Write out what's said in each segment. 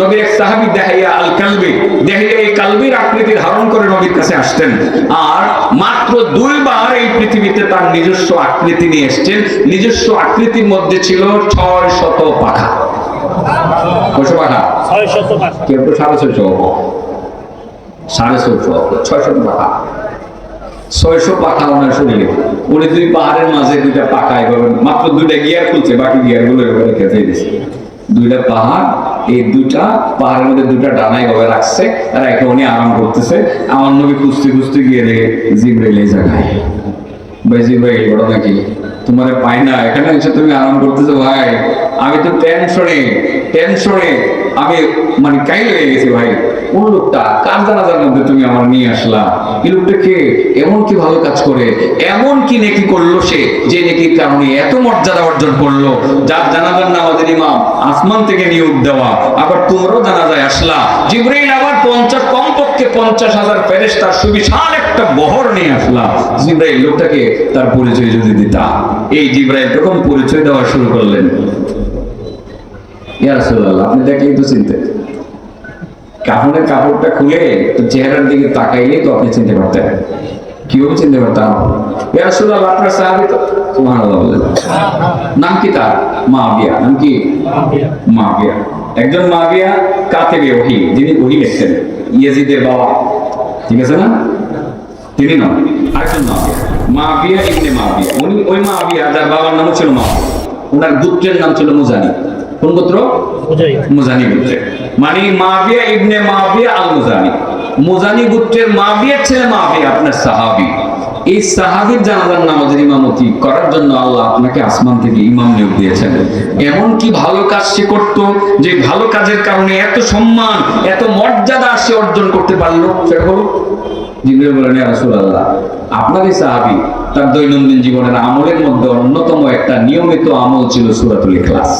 নবীর এক সাহাবী দেখাইয়া আল কালবি দেখাইয়া এই কালবির আকৃতি ধারণ করে নবীর কাছে আসতেন। আর মাত্র দুইবার এই পৃথিবীতে তার নিজস্ব আকৃতি নিয়ে এসেছেন। নিজস্ব আকৃতির মধ্যে ছিল ছয় শত পাখা। কয়শো পাখা? ছয় শত পাঁচ কেউ তো সাড়ে ছয়শো সাড়ে ছয়শো ছয়শো পাখা। ছয়শো পাখা ওনার শরীরে। উনি দুই পাহাড়ের মাঝে দুইটা পাখা এভাবে মাত্র দুইটা গিয়ার খুলছে বাকি গিয়ারগুলো এভাবে খেতে দিয়েছে দুইটা পাহাড় এই দুটা পাহাড়ের মধ্যে দুটা ডানায় গবে রাখছে, তারা একে উনি আরাম করতেছে। আমার নবী খুঁজতে খুঁজতে গিয়ে দেখে জিব্রাইল এই জায়গায়। ভাই জিব্রাইল, বড় নাকি? তোমার পাই না, এখানে এসে তুমি আরাম করতেছো ভাই। আমি তো টেনশনে টেনশনে আমি মানে কাইল হয়ে গেছি ভাই। কোন লোকটা? কার জানাজার মধ্যে তুমি আমার নিয়ে এই লোকটা কে? এমন কি ভালো কাজ করে? এমন কি নেকি করল সে? যে নেকির কারণে এত মর্যাদা অর্জন করল? যার জানাজার ইমাম, আসমান থেকে নিয়োগ দেওয়া। আবার জানাজায় আসলা। আবার পঞ্চাশ, কমপক্ষে পঞ্চাশ হাজার সুবিশাল একটা বহর নিয়ে আসলা। জিব্রাইল লোকটাকে তার পরিচয় যদি দিতা। এই জিব্রাইল তখন পরিচয় দেওয়া শুরু করলেন। ইয়া রাসূলুল্লাহ, আপনি দেখলেই তো চিনতে কাপড়ের কাপড়টা খুলে চেহারার দিকে তাকাইলেই তো আপনি চিনতে পারতেন। কীভাবে চিনতে পারতাম? ইয়া আপনার সাহাবী তো? সুবহানাল্লাহ নাম কি তার? মাবিয়া। নাম কি? মাবিয়া। একজন মাবিয়া কাতেবে ওহি যিনি ওহি লিখতেন ইয়াজিদের বাবা। ঠিক আছে না? তিনি নন আরেকজন মাবিয়া। মাবিয়া ইবনে মাবিয়া। উনি ওই মাবিয়া যার বাবার নাম ছিল মাবিয়া। ওনার গোত্রের নাম ছিল মুজানি। কোন গোত্র? মুজানি গোত্রের। মানে মাবিয়া ইবনে মাবিয়া আল মুজানি মুজানি গোত্রের মাবিয়ার ছেলে মাবিয়া আপনার সাহাবী। এই সাহাবীর জানাজার নামাজের ইমামতি করার জন্য আল্লাহ আপনাকে আসমান থেকে ইমাম নিয়োগ দিয়েছেন। এমন কি ভালো কাজ সে করত যে ভালো কাজের কারণে এত সম্মান, এত মর্যাদা সে অর্জন করতে পারল? সেটা হলো জিবরিল বলেন রাসূলুল্লাহ আপনারই সাহাবী তার দৈনন্দিন জীবনের আমলের মধ্যে অন্যতম একটা নিয়মিত আমল ছিল সূরাতুল ইখলাস।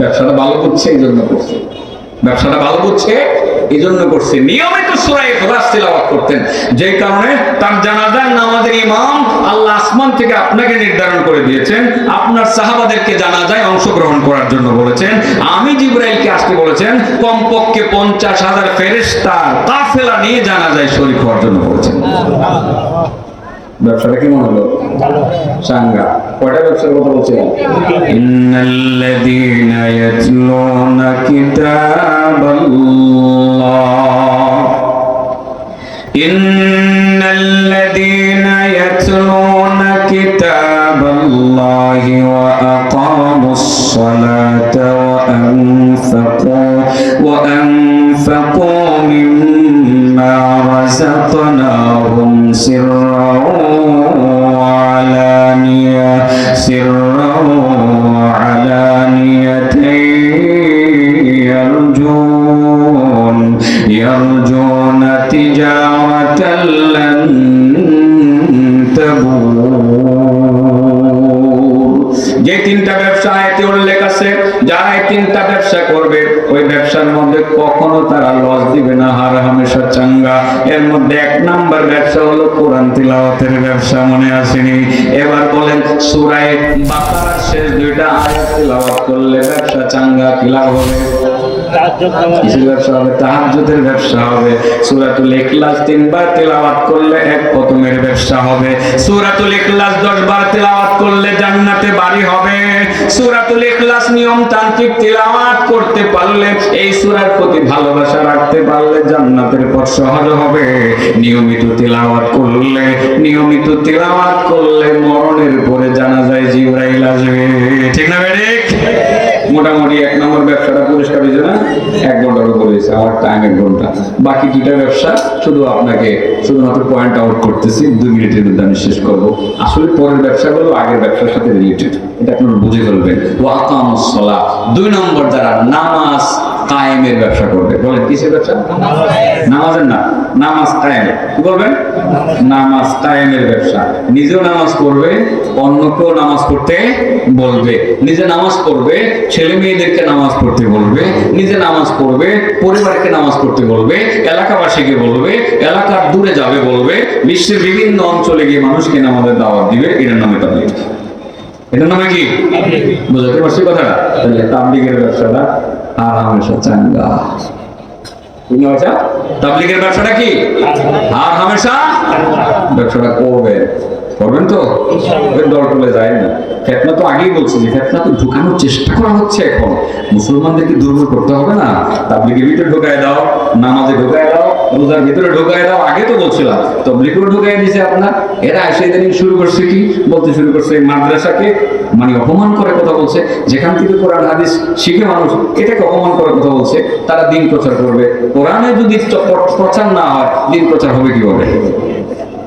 ব্যবসাটা ভালো করছে এই জন্য করছে। ব্যবসাটা ভালো করছে? এই জন্য করছে। নিয়মিত সূরা ইখলাস তেলাওয়াত করতেন। যে কারণে তার জানাজার নামাজের ইমাম আল্লাহ আসমান থেকে আপনাকে নির্ধারণ করে দিয়েছেন। আপনার সাহাবাদেরকে জানাজায় অংশগ্রহণ করার জন্য বলেছেন। আমি জিব্রাইলকে আসতে বলেছেন কমপক্ষে পঞ্চাশ হাজার ফেরেশতা কাফেলা নিয়ে জানাজায় শরীক হওয়ার জন্য বলেছেন। ব্যবসাটা কেমন হলো? সাঙ্গা। কয়টা ব্যবসার কথা বলছিলাম ইন্নাল্লাযীনা ইয়াতলুনা কিতাবাল্লাহ ইন্নাল্লাযীনা ইয়াতলুনা কিতাবাল্লাহি ওয়া আকামুস সালাতা ওয়া আনফাকু ওয়া আনফাকু মিম্মা রাযাকনাহুম সিররাও ওয়া আলানিয়া সিররাও ওয়া আলানিয়াতান يرجون يرجون تجارة لن تبور যে তিনটা ব্যবসা আয়াতে উল্লেখ আছে যারা এই তিনটা ব্যবসা করবে ওই ব্যবসার মধ্যে কখনো তারা লস দিবে না, হার হামেশা চাঙ্গা। এর মধ্যে এক নাম্বার ব্যবসা হলো কোরআন তিলাওয়াতের ব্যবসা, মনে আসেনি? এবার বলেন সুরায় বাকারার শেষ দুইটা আয়াত তিলাওয়াত করলে ব্যবসা চাঙ্গা কি লাভ হবে? কিসের ব্যবসা হবে? তাহাজ্জুদের ইখলাস তিনবার তেলাওয়াত করলে এক প্রথমের ব্যবসা হবে। ইখলাস 10 বার তেলাওয়াত করলে জান্নাতে বাড়ি হবে। ইখলাস তেলাওয়াত করতে পারলে, এই সূরার প্রতি ভালোবাসা রাখতে পারলে জান্নাতের পথ সহজ হবে। নিয়মিত তেলাওয়াত করলে, নিয়মিত তেলাওয়াত করলে মরণের পরে জানা যায় জিবরাইল আসবে। ঠিক না বেডিক? মোটামুটি এক নম্বর ব্যবসাটা পরিষ্কার হয়েছে না? এক ঘণ্টার উপর হয়েছে আমার টাইম এক ঘণ্টা। বাকি দুইটা ব্যবসা শুধু আপনাকে শুধুমাত্র পয়েন্ট আউট করতেছি দুই মিনিটের মধ্যে আমি শেষ করব। আসলে পরের ব্যবসাগুলো আগের ব্যবসার সাথে রিলেটেড এটা আপনারা বুঝে ফেলবেন। ওয়াকামুসলা দুই নম্বর যারা নামাজ কায়েমের ব্যবসা করবে বলেন কিসের ব্যবসা? নামাজের না। নামাজ কায়েম। কি বলবেন? নামাজ কায়েমের ব্যবসা। নিজেও নামাজ পড়বে অন্যকেও নামাজ পড়তে বলবে। নিজে নামাজ পড়বে ছেলে মেয়েদেরকে নামাজ পড়তে বলবে নিজে নামাজ পড়বে পরিবারকে নামাজ পড়তে বলবে এলাকাবাসীকে বলবে এলাকার দূরে যাবে বলবে বিশ্বের বিভিন্ন অঞ্চলে গিয়ে মানুষকে নামাজের দাওয়াত দিবে এটার নামে তাবলিগ। এটার নামে কি? বুঝাতে পারছি কথাটা? তাহলে তাবলিগের ব্যবসাটা আর হামেশা চাঙ্গা। তাবলিগের ব্যবসাটা কি? আর হামেশা? ব্যবসাটা করবে। করবেন তো? দল টলে যায় না। ফেতনা তো আগেই বলছি যে ফেতনা তো ঢুকানোর চেষ্টা করা হচ্ছে এখন। মুসলমানদেরকে দুর্বল করতে হবে না। তাবলিগের ভিতরে ঢুকায় দাও নামাজে ঢুকায় দাও রোজার ভিতরে ঢুকায় দাও। আগে তো বলছিলাম তবলিগও ঢুকায় দিয়েছে আপনার। এরা এসে শুরু করছে কি? বলতে শুরু করছে মাদ্রাসাকে। মানে অপমান করে কথা বলছে, যেখান থেকে কোরআন, হাদিস শিখে মানুষ এটাকে অপমান করে কথা বলছে, তারা দিন প্রচার করবে। কোরআনে যদি প্রচার না হয়, দিন প্রচার হবে কীভাবে?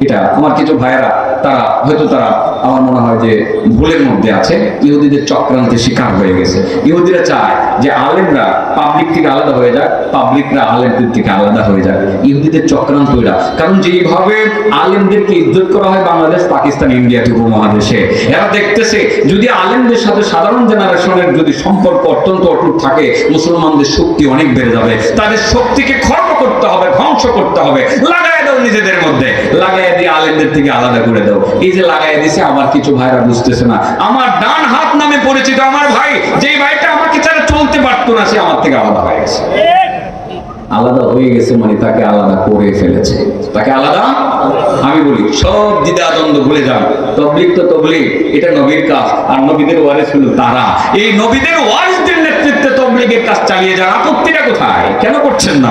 এটা আমার কিছু ভাইয়েরা, তারা, হয়তো তারা আমার মনে হয় যে ভুলের মধ্যে আছে। ইহুদিদের চক্রান্তের শিকার হয়ে গেছে। ইহুদিরা চায় যে আলেমরা পাবলিক থেকে আলাদা হয়ে যাক পাবলিকরা আলেমদের থেকে আলাদা হয়ে যাক। ইহুদিদের চক্রান্ত এটা কারণ যেইভাবে আলেমদেরকে ইজ্জত করা হয় বাংলাদেশ, পাকিস্তান, ইন্ডিয়া উপমহাদেশে, এরা দেখতেছে যদি আলেমদের সাথে সাধারণ জেনারেশনের যদি সম্পর্ক অত্যন্ত অটুট থাকে, মুসলমানদের শক্তি অনেক বেড়ে যাবে। তাদের শক্তিকে খর্ব করতে হবে, ধ্বংস করতে হবে দাও নিজেদের মধ্যে লাগাই দিয়ে আলেমদের থেকে আলাদা করে দাও। এই যে লাগাই দিছে, আমার কিছু ভাইরা বুঝতেছে না। আমার ডান হাত নামে পরিচিত আমার ভাই, যেই ভাইটা আমাকে ছাড়া চলতে পারতো না, সে আমার থেকে আলাদা হয়ে গেছে। আলাদা হয়ে গেছে মানে তাকে আলাদা করে ফেলেছে। তাকে আলাদা? আমি বলি, সব দ্বিধা দ্বন্দ্ব ভুলে যান। তবলিক তো তবলিক এটা নবীর কাজ। আর নবীদের ওয়ারিস হলো তারা। এই নবীদের ওয়ারিসদের নেতৃত্বে কাজ চালিয়ে যান। আপত্তিটা কোথায়? কেন করছেন না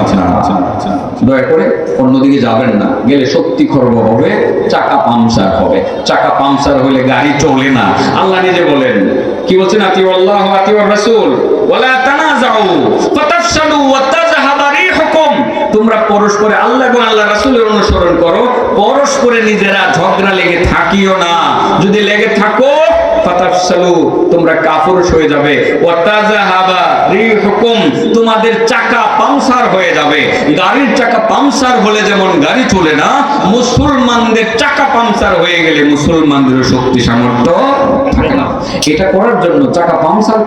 দয়া করে অন্যদিকে যাবেন না। গেলে সত্যি খর্ব হবে, চাকা পাংচার হবে। চাকা পাংচার হলে গাড়ি চলে না। আল্লাহ নিজে বলেন, কি বলছেন? আতি আল্লাহ আতি রাসূল, ওয়ালা তানাজাউ ফাতাফশালু ওয়া তোমরা পরস্পরে আল্লাহ এবং আল্লাহ রাসূলের অনুসরণ করো। পরস্পরে নিজেরা ঝগড়া লেগে থাকিও না। যদি লেগে থাকো তোমরা হয়ে যাবে। তোমাদের চাকা হয়ে যাবে। গাড়ির চাকা হলে যেমন গাড়ি চলে না, মুসলমানদের চাকা হয়ে গেলে মুসলমানদের শক্তি সামর্থ্য থাকে না। এটা করার জন্য, চাকা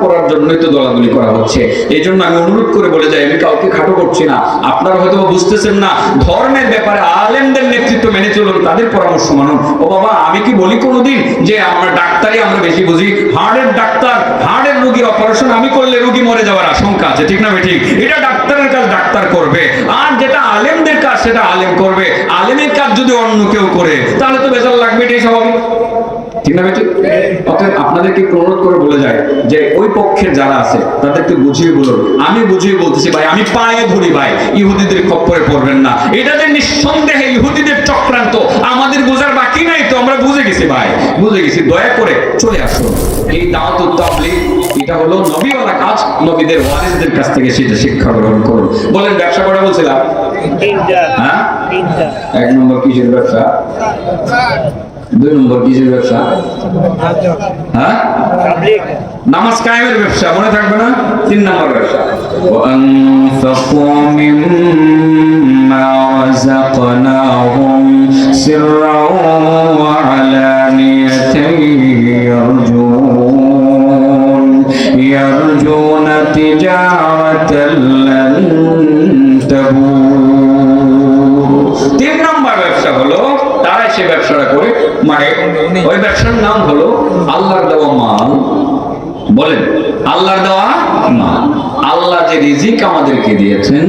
করার জন্যই তো করা হচ্ছে। এই জন্য আমি অনুরোধ করে বলে যাই, আমি কাউকে খাটো করছি না। আপনারা হয়তো বুঝতেছেন না, ধর্মের ব্যাপারে আলেমদের নেতৃত্ব মেনে চলুন, তাদের পরামর্শ মানুন। ও বাবা, আমি কি বলি কোনোদিন যে আমরা বেশি বুঝি। হার্টের ডাক্তার হার্টের রুগীর অপারেশন আমি করলে রুগী মরে যাওয়ার আশঙ্কা আছে, ঠিক না ঠিক এটা ডাক্তারের কাজ, ডাক্তার করবে। আর যেটা আলেমদের কাজ, সেটা আলেম করবে। আলেমের কাজ যদি অন্য কেউ করে, তাহলে তো বেজাল লাগবে এটাই স্বাভাবিক। ঠিক না আপনাদেরকে অনুরোধ করে বলে যায় যে ওই পক্ষের যারা আছে তাদেরকে বুঝিয়ে বলুন। আমি বুঝিয়ে বলতেছি ভাই আমি পায়ে ধরি ভাই ইহুদিদের খপ্পরে পড়বেন না। এটা যে নিঃসন্দেহে ইহুদিদের চক্রান্ত আমাদের বোঝার বাকি নাই তো আমরা বুঝে গেছি ভাই বুঝে গেছি। দয়া করে চলে আসুন। এই দাওয়াত তাবলিগ এটা হলো নবীওয়ালা কাজ নবীদের ওয়ারিসদের কাছ থেকে সেটা শিক্ষা গ্রহণ করুন। বলেন ব্যবসা করে বলছিলাম? হ্যাঁ? এক নম্বর কিসের ব্যবসা? দুই নম্বর কিসের ব্যবসা হ্যাঁ পাবলিক নামাজ কায়েমের ব্যবসা মনে থাকবে না তিন নম্বর ব্যবসা وأنفقوا مما رزقناهم سرا ওই ব্যবসার নাম হলো আল্লাহর দেওয়া মাল। বলেন, আল্লাহর দেওয়া মাল। আল্লাহ যে রিজিক আমাদেরকে দিয়েছেন,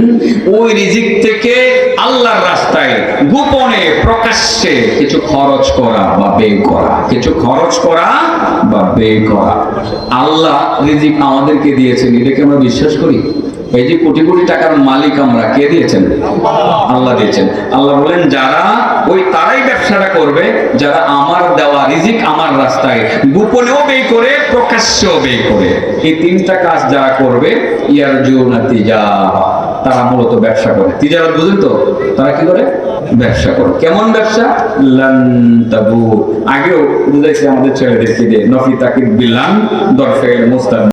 ওই রিজিক থেকে আল্লাহর রাস্তায় গোপনে, প্রকাশ্যে কিছু খরচ করা বা ব্যয় করা, কিছু খরচ করা বা ব্যয় করা। আল্লাহ রিজিক আমাদেরকে দিয়েছেন, এটাকে আমরা বিশ্বাস করি? এই যে কোটি কোটি টাকার মালিক আমরা, কে দিয়েছেন? আল্লাহ দিয়েছেন। আল্লাহ বলেন, যারা ওই তারাই ব্যবসাটা করবে, যারা আমার দেওয়া রিজিক আমার রাস্তায় গোপনেও ব্যয় করে, প্রকাশ্যেও ব্যয় করে। এই তিনটা কাজ যারা করবে ইয়ার জুনা তিজা তারা মূলত ব্যবসা করে। তিজারত বুঝেন তো? তারা কি করে? ব্যবসা করে। কেমন ব্যবসা? আগেও বুঝাইছে আমাদের ছেলেদেরকে যে, নফি তাকিদ বিল্লান দরফে মুস্তাদ